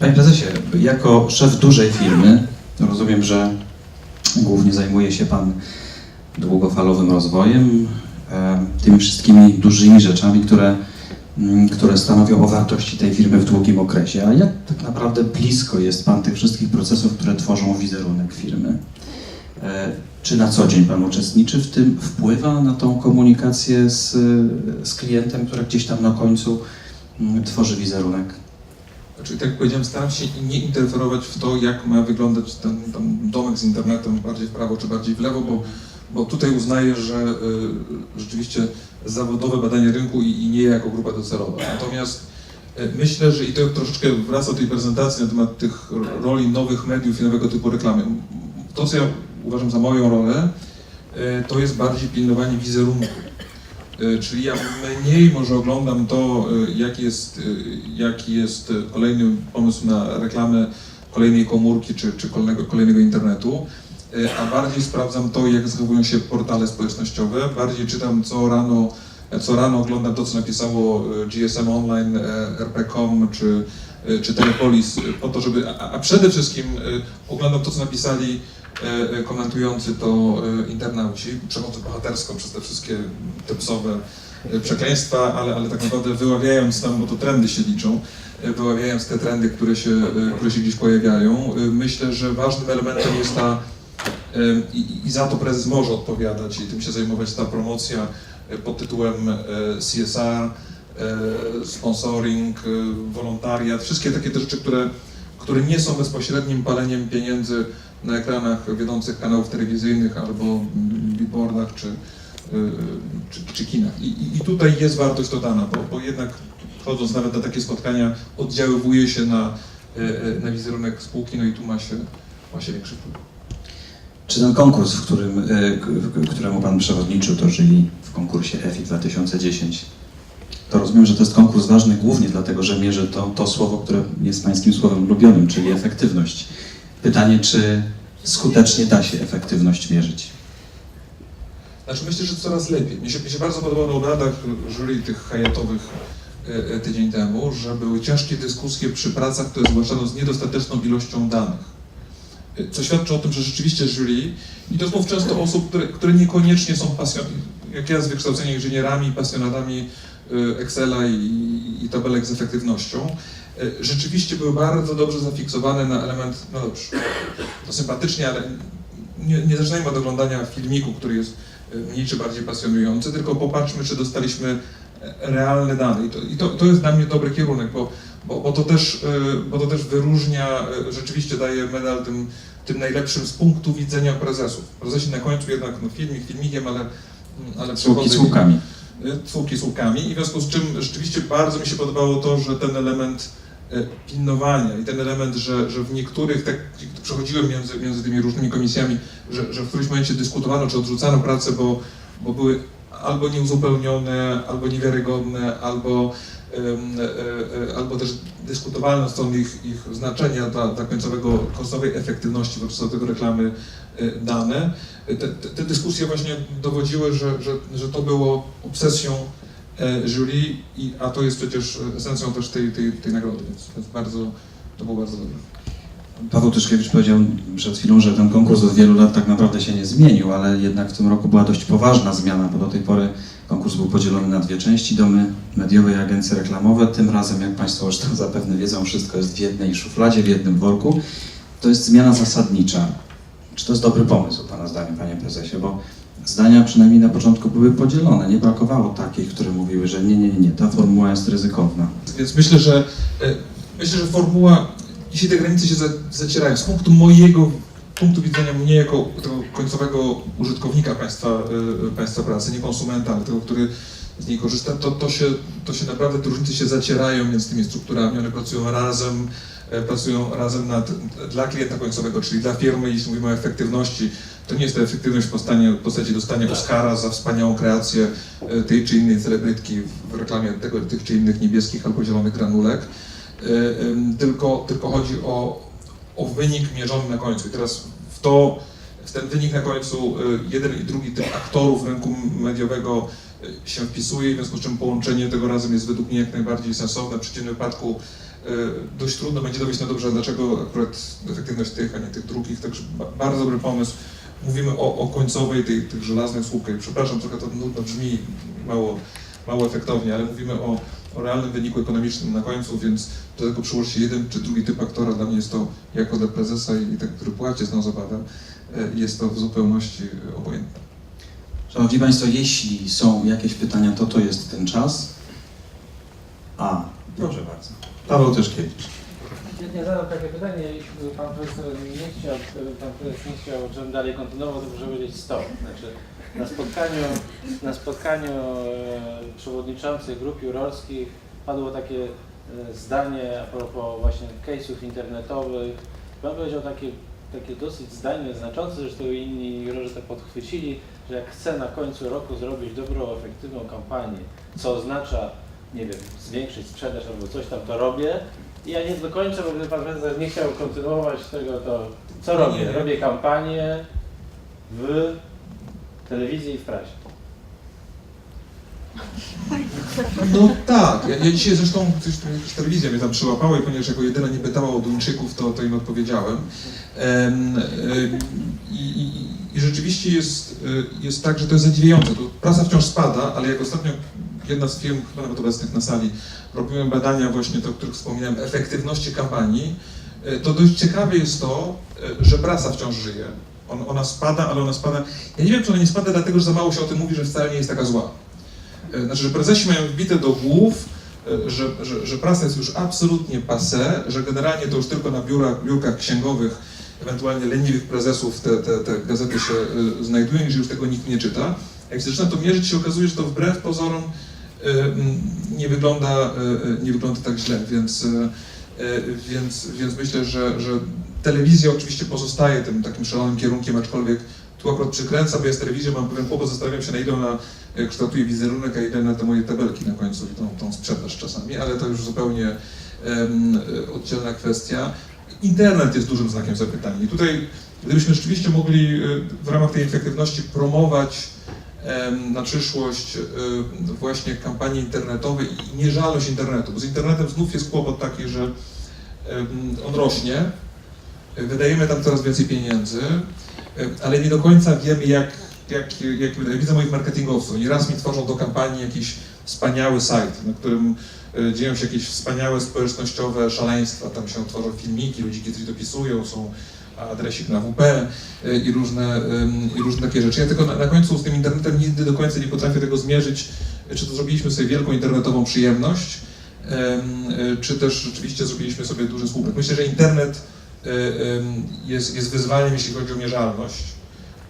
Panie prezesie, jako szef dużej firmy, rozumiem, że głównie zajmuje się pan długofalowym rozwojem, e, tymi wszystkimi dużymi rzeczami, które, mm, które stanowią o wartości tej firmy w długim okresie. A jak tak naprawdę blisko jest pan tych wszystkich procesów, które tworzą wizerunek firmy? E, Czy na co dzień pan uczestniczy w tym, wpływa na tą komunikację z, z klientem, która gdzieś tam na końcu mm, tworzy wizerunek? Znaczy, tak jak powiedziałem, staram się nie interferować w to, jak ma wyglądać ten, domek z internetem, bardziej w prawo czy bardziej w lewo, bo, bo tutaj uznaję, że y, rzeczywiście zawodowe badanie rynku i, i nie ja jako grupa docelowa. Natomiast y, myślę, że i to troszeczkę wraca do tej prezentacji na temat tych roli nowych mediów i nowego typu reklamy. To, co ja uważam za moją rolę, y, to jest bardziej pilnowanie wizerunku. Y, Czyli ja mniej może oglądam to, y, jaki jest, y, jaki jest kolejny pomysł na reklamę kolejnej komórki czy, czy kolejnego, kolejnego internetu, a bardziej sprawdzam to, jak zachowują się portale społecznościowe. Bardziej czytam co rano, co rano oglądam to, co napisało GSM Online, RP.com czy, czy Telepolis, y, po to, żeby, a, a przede wszystkim y, oglądam to, co napisali e, e, komentujący to e, internauci, przechodzą bohatersko przez te wszystkie te psowe e, przekleństwa, ale, ale tak naprawdę wyławiając tam, bo to trendy się liczą, e, wyławiając te trendy, które się, e, które się gdzieś pojawiają, e, myślę, że ważnym elementem jest ta, e, i, i za to prezes może odpowiadać i tym się zajmować ta promocja e, pod tytułem e, CSR, e, sponsoring, e, wolontariat, wszystkie takie te rzeczy, które, które nie są bezpośrednim paleniem pieniędzy na ekranach wiodących kanałów telewizyjnych albo billboardach czy, y, czy, czy kinach. I, i- tutaj jest wartość dodana, bo, bo jednak chodząc nawet na takie spotkania oddziaływuje się na, na wizerunek spółki, no i tu ma się, ma się większy wpływ. Czy ten konkurs, w którym, e, któremu Pan przewodniczył, to czyli w konkursie EFI 2010, to rozumiem, że to jest konkurs ważny głównie dlatego, że mierzy to, to słowo, które jest Pańskim słowem ulubionym, czyli efektywność. Pytanie, czy skutecznie da się efektywność mierzyć? Znaczy myślę, że coraz lepiej. Mi się, mi się bardzo podobało na obradach jury tych hajatowych e, e, tydzień temu, że były ciężkie dyskusje przy pracach, które zgłaszano z niedostateczną ilością danych. E, Co świadczy o tym, że rzeczywiście jury, i to znów często osób, które, które niekoniecznie są pasjonatami, jak ja z wykształcenia inżynierami, pasjonatami Excela i, i tabelek z efektywnością, e, rzeczywiście były bardzo dobrze zafiksowane na element, no dobrze, to sympatycznie, ale nie, nie zaczynajmy od oglądania filmiku, który jest e, mniej czy bardziej pasjonujący, tylko popatrzmy, czy dostaliśmy e, realne dane. I to, i to, to jest dla mnie dobry kierunek, bo, bo, bo, to, też, bo to też wyróżnia, rzeczywiście daje medal tym, tym najlepszym z punktu widzenia prezesów. Prezesi na końcu jednak no, filmik filmikiem, ale, ale Słupki przechodzą- słupkami. Słupki słupkami i w związku z czym rzeczywiście bardzo mi się podobało to, że ten element e, pilnowania i ten element, że, że w niektórych, tak przechodziłem między, między tymi różnymi komisjami, że, że w którymś momencie dyskutowano czy odrzucano pracę, bo, bo były albo nieuzupełnione, albo niewiarygodne, albo, e, e, albo też dyskutowalne są ich, ich znaczenia dla, dla końcowego, końcowej efektywności wobec tego reklamy dane. Te, te, te dyskusje właśnie dowodziły, że, że, że to było obsesją e, jury, i, a to jest przecież esencją też tej, tej, tej nagrody, więc, więc bardzo, to było bardzo dobre. Paweł Tyszkiewicz powiedział przed chwilą, że ten konkurs od wielu lat tak naprawdę się nie zmienił, ale jednak w tym roku była dość poważna zmiana, bo do tej pory konkurs był podzielony na dwie części, domy mediowe i agencje reklamowe. Tym razem, jak Państwo zresztą zapewne wiedzą, wszystko jest w jednej szufladzie, w jednym worku. To jest zmiana zasadnicza. Czy to jest dobry pomysł, Pana zdaniem, Panie Prezesie? Bo zdania przynajmniej na początku były podzielone. Nie brakowało takich, które mówiły, że nie, nie, nie, ta formuła jest ryzykowna. Więc myślę, że e, myślę, że formuła, dzisiaj te granice się za, zacierają. Z punktu mojego punktu widzenia mnie jako tego końcowego użytkownika państwa, e, państwa pracy, nie konsumenta, ale tego, który z niej korzysta, to, to, się, to się naprawdę te różnice się zacierają między tymi strukturami, one pracują razem, pracują razem nad, dla klienta końcowego, czyli dla firmy, jeśli mówimy o efektywności, to nie jest to efektywność w postaci, w postaci dostania Oscara za wspaniałą kreację e, tej czy innej celebrytki w reklamie tego, tych czy innych niebieskich albo zielonych granulek, E, tylko, tylko chodzi o, o wynik mierzony na końcu. I teraz w to, w ten wynik na końcu e, jeden i drugi typ aktorów rynku mediowego e, się wpisuje, w związku z czym połączenie tego razem jest według mnie jak najbardziej sensowne. W przeciwnym wypadku dość trudno będzie dowieść na dobrze, dlaczego akurat efektywność tych, a nie tych drugich, także ba- bardzo dobry pomysł. Mówimy o, o końcowej tej, tych żelaznych słupkach. Przepraszam, trochę to nudno brzmi, mało, mało efektownie, ale mówimy o, o realnym wyniku ekonomicznym na końcu, więc do tego przyłoży się jeden czy drugi typ aktora. Dla mnie jest to, jako dla prezesa i ten, który płaci z tą zabawę, e, jest to w zupełności obojętne. Szanowni Państwo, jeśli są jakieś pytania, to to jest ten czas. A, proszę bardzo. Paweł Tyszkiewicz. Ja zadam takie pytanie, jeśli pan profesor nie chciał, pan prezes nie chciał, żebym dalej kontynuował, to proszę powiedzieć stop. Znaczy, na spotkaniu, na spotkaniu e, przewodniczących grup jurorskich padło takie e, zdanie a propos właśnie case'ów internetowych. Pan powiedział takie, takie dosyć zdanie znaczące, zresztą inni jurorzy to podchwycili, że jak chce na końcu roku zrobić dobrą, efektywną kampanię, co oznacza, nie wiem, zwiększyć sprzedaż albo coś tam, to robię, i ja nie do końca, bo gdyby pan prezes nie chciał kontynuować tego, to co robię? Robię kampanię w telewizji i w prasie. No tak, ja, ja dzisiaj zresztą coś, jakaś telewizja mnie tam przyłapała i ponieważ jako jedyna nie pytała o Duńczyków, to, to im odpowiedziałem. Em, em, i, i, rzeczywiście jest, y, jest tak, że to jest zadziwiające. To prasa wciąż spada, ale jak ostatnio jedna z firm, chyba nawet obecnych na sali, robiłem badania właśnie o których wspominałem, efektywności kampanii, y, to dość ciekawe jest to, że prasa wciąż żyje. On, ona spada, ale ona spada. Ja nie wiem, czy ona nie spada, dlatego że za mało się o tym mówi, że wcale nie jest taka zła. E, Znaczy, że prezesi mają wbite do głów, e, że, że, że prasa jest już absolutnie passé, że generalnie to już tylko na biurach, biurkach księgowych, ewentualnie leniwych prezesów te, te, te gazety się e, znajdują i że już tego nikt nie czyta. Jak się zaczyna to mierzyć, się okazuje, że to wbrew pozorom nie wygląda, nie wygląda tak źle, więc, więc, więc myślę, że, że telewizja oczywiście pozostaje tym takim szalonym kierunkiem, aczkolwiek tu akurat przykręca, bo ja z telewizją mam pewien kłopot, zastanawiam się na ile ona e, kształtuje wizerunek, a ile na te moje tabelki na końcu i tą, tą sprzedaż czasami, ale to już zupełnie e, oddzielna kwestia. Internet jest dużym znakiem zapytania i tutaj gdybyśmy rzeczywiście mogli e, w ramach tej efektywności promować na przyszłość właśnie kampanie internetowe i nieżalność internetu, bo z internetem znów jest kłopot taki, że on rośnie, wydajemy tam coraz więcej pieniędzy, e, ale nie do końca wiemy, jak, jak, jak ja widzę moich marketingowców. Oni raz mi tworzą do kampanii jakiś wspaniały site, na którym e, dzieją się jakieś wspaniałe społecznościowe szaleństwa. Tam się tworzą filmiki, ludziki coś dopisują, są adresik na WP e, i różne, i różne takie rzeczy. Ja tylko na, na końcu z tym internetem nigdy do końca nie potrafię tego zmierzyć, czy to zrobiliśmy sobie wielką internetową przyjemność, em, czy też rzeczywiście zrobiliśmy sobie duży słupek. Myślę, że internet jest, jest wyzwaniem, jeśli chodzi o mierzalność.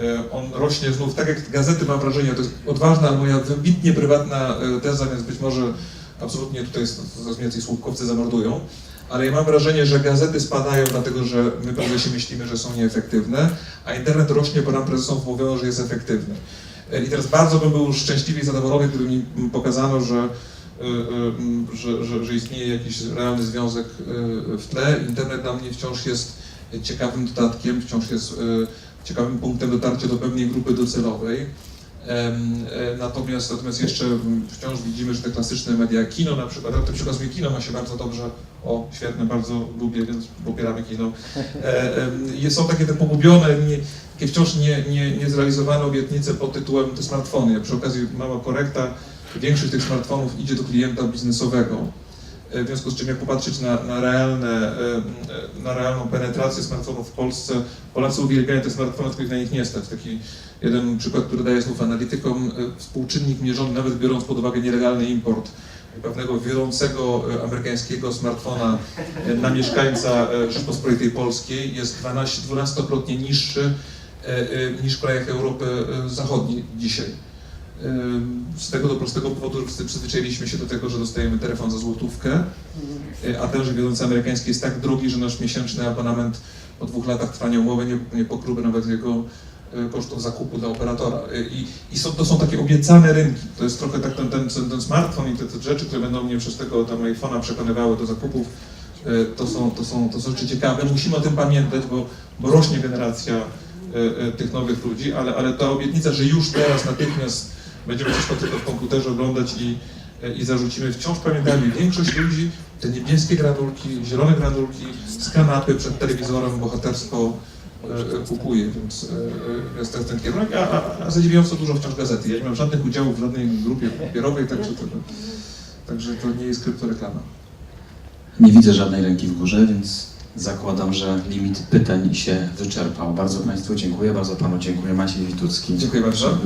E, On rośnie znów, tak jak gazety mam wrażenie, to jest odważna, moja wybitnie prywatna e, teza, więc być może absolutnie tutaj coraz więcej słupkowcy zamordują, ale ja mam wrażenie, że gazety spadają dlatego, że my prezesi myślimy, że są nieefektywne, a internet rośnie, bo nam prezesom wmówiono, że jest efektywny. I teraz bardzo bym był szczęśliwy i zadowolony, gdyby mi pokazano, że, że, że, że istnieje jakiś realny związek e, w tle. Internet dla mnie wciąż jest ciekawym dodatkiem, wciąż jest ciekawym punktem dotarcia do pewnej grupy docelowej. E, Natomiast, natomiast jeszcze wciąż widzimy, że te klasyczne media, kino na przykład, to przykazuje kino ma się bardzo dobrze, o świetne, bardzo lubię, więc popieramy kino. E, Są takie te pogubione, nie, takie wciąż nie, nie, niezrealizowane obietnice pod tytułem te smartfony. Przy okazji mała korekta, większość tych smartfonów idzie do klienta biznesowego. E, W związku z czym jak popatrzeć na, na, realne, e, na realną penetrację smartfonów w Polsce, Polacy uwielbiają te smartfony, ich na nich nie stać. Taki jeden przykład, który daje znów analitykom, e, współczynnik mierzony, nawet biorąc pod uwagę nielegalny import pewnego wiodącego e, amerykańskiego smartfona e, na mieszkańca e, Rzeczpospolitej Polskiej jest 12, 12-krotnie niższy e, e, niż w krajach Europy e, Zachodniej dzisiaj. Z tego do prostego powodu, że wszyscy przyzwyczailiśmy się do tego, że dostajemy telefon za złotówkę, y, a tenże wiodący amerykański jest tak drogi, że nasz miesięczny abonament po dwóch latach trwania umowy nie, nie nawet jego y, kosztów zakupu dla operatora. Y, I, i są, to są takie obiecane rynki. To jest trochę tak ten, ten, ten, smartfon i te, te rzeczy, które będą mnie przez tego tam iPhone'a przekonywały do zakupów, to są, to, są, to są rzeczy ciekawe. Musimy o tym pamiętać, bo, bo rośnie generacja tych nowych ludzi, ale, ale ta obietnica, że już teraz natychmiast będziemy coś tylko w komputerze oglądać i, e, i zarzucimy, wciąż pamiętajmy, większość ludzi te niebieskie granulki, zielone granulki z kanapy przed telewizorem bohatersko e, kupuje, więc e, e, jest to ten kierunek, a, a, a zadziwiająco dużo wciąż gazety. Ja nie mam żadnych udziałów w żadnej grupie papierowej, także to, także to nie jest kryptoreklama. Nie widzę żadnej ręki w górze, więc zakładam, że limit pytań się wyczerpał. Bardzo Państwu dziękuję, bardzo Panu dziękuję. Maciej Witucki. Dziękuję bardzo.